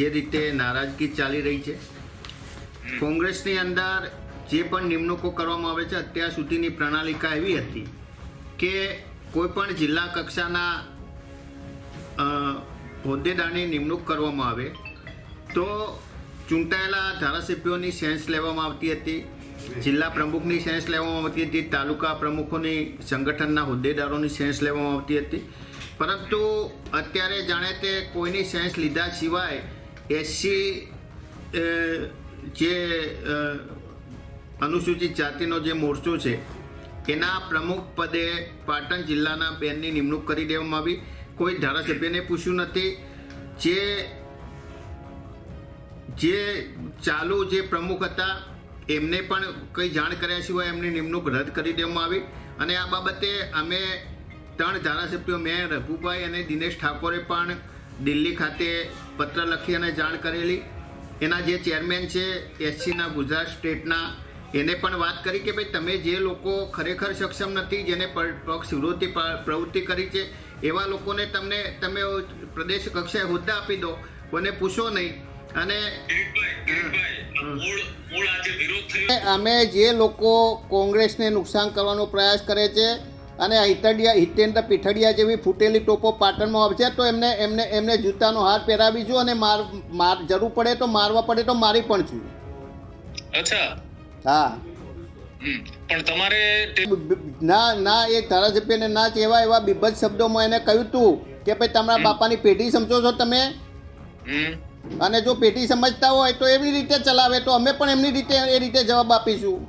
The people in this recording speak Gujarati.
જે રીતે નારાજગી ચાલી રહી છે. કોંગ્રેસની અંદર જે પણ નિમણૂકો કરવામાં આવે છે, અત્યાર સુધીની પ્રણાલિકા એવી હતી કે કોઈ પણ જિલ્લા કક્ષાના હોદ્દેદારની નિમણૂક કરવામાં આવે તો ચૂંટાયેલા ધારાસભ્યોની સેન્સ લેવામાં આવતી હતી, જિલ્લા પ્રમુખની સેન્સ લેવામાં આવતી હતી, તાલુકા પ્રમુખોની સંગઠનના હોદ્દેદારોની સેન્સ લેવામાં આવતી હતી. પરંતુ અત્યારે જાણે તે કોઈની સેન્સ લીધા સિવાય એસસી જે અનુસૂચિત જાતિનો જે મોરચો છે, એના પ્રમુખ પદે પાટણ જિલ્લાના બેનની નિમણૂક કરી દેવામાં આવી. કોઈ ધારાસભ્યને પૂછ્યું નથી. જે જે ચાલુ જે પ્રમુખ હતા, એમને પણ કંઈ જાણ કર્યા સિવાય એમની નિમણૂક રદ કરી દેવામાં આવી. અને આ બાબતે અમે ત્રણ ધારાસભ્યો, મેં, રઘુભાઈ અને દિનેશ ઠાકોરે પણ દિલ્હી ખાતે પત્ર લખી અને જાણ કરેલી. એના જે ચેરમેન છે એસસીના ગુજરાત સ્ટેટના એને પણ વાત કરી કે ભાઈ તમે જે લોકો ખરેખર સક્ષમ નથી જેને પક્ષ વિરોધી પ- પ્રવૃત્તિ કરી છે એવા લોકોને તમને તમે પ્રદેશ કક્ષાએ હોદ્દા આપી દો કોને પૂછો નહીં. અને અમે જે લોકો કોંગ્રેસને નુકસાન કરવાનો પ્રયાસ કરે છે અને હિતડિયા હિતેન્દ્ર પીઠડિયા જેવી ફૂટેલી ટોપો પાટણમાં આવશે તો એમને એમને એમને જૂતાનો હાર પહેરાવીશું અને માર માર જરૂર પડે તો મારવા પડે તો મારી પણ છું. અચ્છા. હા. પણ તમારે તે- ના ના એ ધારાસભ્યને ના કહેવા એવા બીભત્સ શબ્દોમાં એને કહ્યું હતું કે ભાઈ તમારા બાપાની પેઢી સમજો છો તમે. અને જો પેઢી સમજતા હોય તો એવી રીતે ચલાવે તો અમે પણ એમની રીતે એ રીતે જવાબ આપીશું.